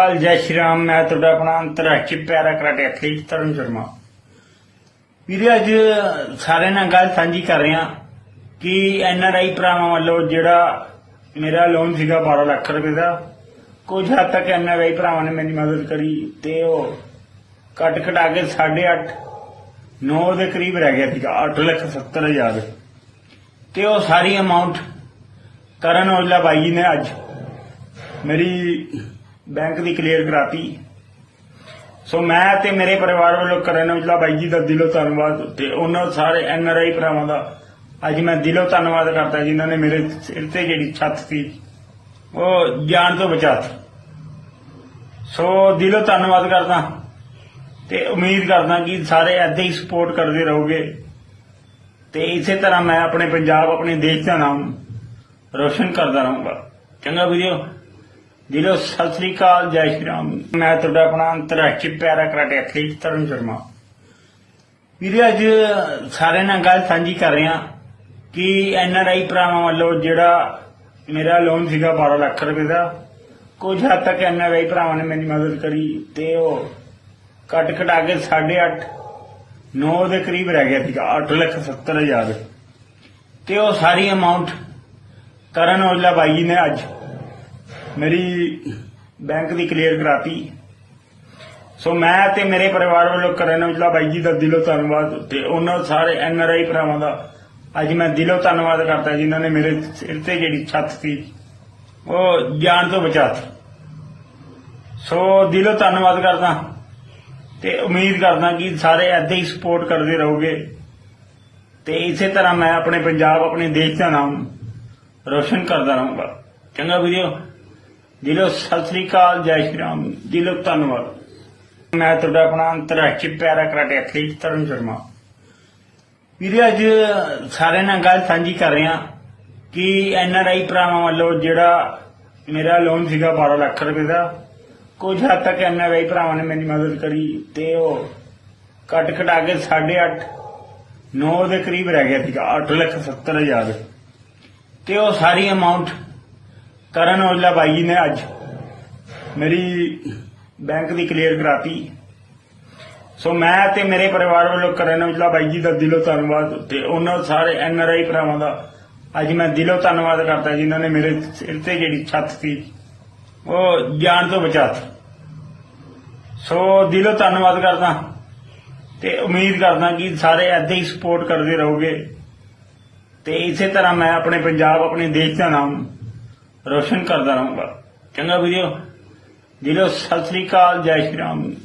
ਹਾਲ ਜੈ ਸ਼੍ਰੀ ਰਾਮ, ਮੈਂ ਤੁਹਾਡਾ ਆਪਣਾ ਅੰਤਰਰਾਸ਼ਟਰੀ para karate athlete Tarun Sharma. ਵੀਰੇ, ਅੱਜ ਸਾਰਿਆਂ ਨਾਲ ਗੱਲ ਸਾਂਝੀ ਕਰ ਰਿਹਾ ਕਿ ਐਨਆਰਆਈ ਭਰਾਵਾਂ ਵੱਲੋਂ ਜਿਹੜਾ ਮੇਰਾ ਲੋਨ ਸੀਗਾ 12 ਲੱਖ ਰੁਪਏ ਦਾ, ਕੁਝ ਹੱਦ ਤੱਕ ਐਨਆਰਆਈ ਭਰਾਵਾਂ ਨੇ ਮੇਰੀ ਮਦਦ ਕਰੀ ਤੇ ਉਹ ਕੱਟ ਕਟਾ ਕੇ 8.5 9 ਦੇ ਕਰੀਬ ਰਹਿ ਗਿਆ ਸੀਗਾ 8 ਲੱਖ 70 ਹਜ਼ਾਰ। ਤੇ ਉਹ ਸਾਰੀ ਅਮਾਉਂਟ ਕਰਨ ਔਜਲਾ ਬਾਈ ਜੀ ਨੇ ਅੱਜ ਮੇਰੀ ਬੈਂਕ ਦੀ ਕਲੀਅਰ ਕਰਾਤੀ। ਸੋ ਮੈਂ ਤੇ ਮੇਰੇ ਪਰਿਵਾਰ ਵੱਲੋਂ ਕਰਨ ਔਜਲਾ ਬਾਈ ਜੀ ਦਾ ਦਿਲੋਂ ਧੰਨਵਾਦ ਤੇ ਉਹਨਾਂ ਸਾਰੇ ਐਨ ਆਰ ਆਈ ਭਰਾਵਾਂ ਦਾ ਅੱਜ ਮੈਂ ਦਿਲੋਂ ਧੰਨਵਾਦ ਕਰਦਾ ਜਿਨ੍ਹਾਂ ਨੇ ਮੇਰੇ ਸਿਰ ਤੇ ਜਿਹੜੀ ਛੱਤ ਸੀ, ਉਹ ਜਾਨ ਤੋਂ ਬਚਾਤੀ। ਸੋ ਦਿਲੋਂ ਧੰਨਵਾਦ ਕਰਦਾ ਤੇ ਉਮੀਦ ਕਰਦਾ ਕਿ ਸਾਰੇ ਐਦਾਂ ਹੀ ਸਪੋਰਟ ਕਰਦੇ ਰਹੋਗੇ। ਤੇ ਇਸੇ ਤਰ੍ਹਾਂ ਮੈਂ ਆਪਣੇ ਪੰਜਾਬ, ਆਪਣੇ ਦੇਸ਼ ਦਾ ਨਾਮ ਰੋਸ਼ਨ ਕਰਦਾ ਰਹੂੰਗਾ। ਚੰਗਾ ਵੀਡੀਓ ਦਿਲੋਂ ਸਤਿ ਸ੍ਰੀ ਅਕਾਲ, ਜੈ ਸ਼੍ਰੀ ਰਾਮ। ਮੈਂ ਤੁਹਾਡਾ ਆਪਣਾ ਅੰਤਰਰਾਸ਼ਟਰੀ ਪਿਆਰਾ ਕਰਾਟੇ ਐਥਲੀਟ ਤਰੁਣ ਸ਼ਰਮਾ। ਵੀਰੇ, ਅੱਜ ਸਾਰਿਆਂ ਨਾਲ ਗੱਲ ਸਾਂਝੀ ਕਰ ਰਿਹਾ ਕਿ ਐਨ ਆਰ ਆਈ ਭਰਾਵਾਂ ਵੱਲੋਂ ਜਿਹੜਾ ਮੇਰਾ ਲੋਨ ਸੀਗਾ 12 ਲੱਖ ਰੁਪਏ ਦਾ, ਕੁਝ ਹੱਦ ਤੱਕ ਐਨ ਆਰ ਆਈ ਭਰਾਵਾਂ ਨੇ ਮੇਰੀ ਮਦਦ ਕਰੀ ਤੇ ਉਹ ਕੱਟ ਕਟਾ ਕੇ 8.5 9 ਦੇ ਕਰੀਬ ਰਹਿ ਗਿਆ ਸੀਗਾ 8 ਲੱਖ 70 ਹਜ਼ਾਰ। ਤੇ ਉਹ ਸਾਰੀ ਅਮਾਉਂਟ ਕਰਨ ਔਜਲਾ ਬਾਈ ਜੀ ਨੇ ਅੱਜ ਮੇਰੀ ਬੈਂਕ ਦੀ ਕਲੀਅਰ ਕਰਾਤੀ। ਸੋ ਮੈਂ ਤੇ ਮੇਰੇ ਪਰਿਵਾਰ ਵੱਲੋਂ ਕਰਨ ਔਜਲਾ ਬਾਈ ਜੀ ਦਾ ਦਿਲੋਂ ਧੰਨਵਾਦ ਤੇ ਉਹਨਾਂ ਸਾਰੇ ਐਨ ਆਰ ਆਈ ਭਰਾਵਾਂ ਦਾ। ਅੱਜ ਮੈਂ ਦਿਲੋਂ ਧੰਨਵਾਦ ਕਰਦਾ ਜਿਨ੍ਹਾਂ ਨੇ ਮੇਰੇ ਸਿਰ ਤੇ ਜਿਹੜੀ ਛੱਤ ਸੀ, ਉਹ ਜਾਨ ਤੋਂ ਬਚਾਤੀ। ਸੋ ਦਿਲੋਂ ਧੰਨਵਾਦ ਕਰਦਾ ਤੇ ਉਮੀਦ ਕਰਦਾ ਕਿ ਸਾਰੇ ਐਦਾਂ ਹੀ ਸਪੋਰਟ ਕਰਦੇ ਰਹੋਗੇ। ਤੇ ਇਸੇ ਤਰ੍ਹਾਂ ਮੈਂ ਆਪਣੇ ਪੰਜਾਬ, ਆਪਣੇ ਦੇਸ਼ ਦਾ ਨਾਮ ਰੋਸ਼ਨ ਕਰਦਾ ਰਹੂੰਗਾ। ਚੰਗਾ ਵੀਡੀਓ ਦਿਲੋਂ ਸਤਿ ਸ੍ਰੀ ਅਕਾਲ, ਜੈ ਸ਼੍ਰੀ ਰਾਮ। ਦਿਲੋਂ ਧੰਨਵਾਦ। ਮੈਂ ਤੁਹਾਡਾ ਆਪਣਾ ਅੰਤਰਰਾਸ਼ਟਰੀ ਪਿਆਰਾ ਕਰਾਟੇ ਐਥਲੀਟ ਤਰੁਣ ਸ਼ਰਮਾ। ਵੀਰੇ, ਅੱਜ ਸਾਰਿਆਂ ਨਾਲ ਗੱਲ ਸਾਂਝੀ ਕਰ ਰਿਹਾ ਕਿ ਐਨ ਆਰ ਆਈ ਭਰਾਵਾਂ ਵੱਲੋਂ ਜਿਹੜਾ ਮੇਰਾ ਲੋਨ ਸੀਗਾ 12 ਲੱਖ ਰੁਪਏ ਦਾ, ਕੁਝ ਹੱਦ ਤੱਕ ਐਨ ਆਰ ਆਈ ਭਰਾਵਾਂ ਨੇ ਮੇਰੀ ਮਦਦ ਕਰੀ ਤੇ ਉਹ ਕੱਟ ਕਟਾ ਕੇ 8.5 9 ਦੇ ਕਰੀਬ ਰਹਿ ਗਿਆ ਸੀਗਾ 8 ਲੱਖ 70 ਹਜ਼ਾਰ। ਤੇ ਉਹ ਸਾਰੀ ਅਮਾਉਂਟ ਕਰਨ ਔਜਲਾ ਬਾਈ ਜੀ ਨੇ ਅੱਜ ਮੇਰੀ ਬੈਂਕ ਦੀ ਕਲੀਅਰ ਕਰਾਤੀ। ਸੋ ਮੈਂ ਤੇ ਮੇਰੇ ਪਰਿਵਾਰ ਵੱਲੋਂ ਕਰਨ ਔਜਲਾ ਬਾਈ ਜੀ ਦਾ ਦਿਲੋਂ ਧੰਨਵਾਦ ਤੇ ਉਹਨਾਂ ਸਾਰੇ ਐਨ ਆਰ ਆਈ ਭਰਾਵਾਂ ਦਾ ਅੱਜ ਮੈਂ ਦਿਲੋਂ ਧੰਨਵਾਦ ਕਰਦਾ ਜਿਨ੍ਹਾਂ ਨੇ ਮੇਰੇ ਸਿਰ ਤੇ ਜਿਹੜੀ ਛੱਤ ਸੀ, ਉਹ ਜਾਨ ਤੋਂ ਬਚਾਤੀ। ਸੋ ਦਿਲੋਂ ਧੰਨਵਾਦ ਕਰਦਾ ਤੇ ਉਮੀਦ ਕਰਦਾ ਕਿ ਸਾਰੇ ਐਦਾਂ ਹੀ ਸਪੋਰਟ ਕਰਦੇ ਰਹੋਗੇ ਤੇ ਇਸੇ ਤਰ੍ਹਾਂ ਮੈਂ ਆਪਣੇ ਪੰਜਾਬ, ਆਪਣੇ ਦੇਸ਼ ਦਾ ਨਾਮ ਰੋਸ਼ਨ ਕਰਦਾ ਰਹੂੰਗਾ। ਚੰਗਾ ਵੀਡੀਓ ਦਿਲੋਂ ਸਤਿ ਸ੍ਰੀ ਅਕਾਲ ਜੈ ਸ਼੍ਰੀ ਰਾਮ।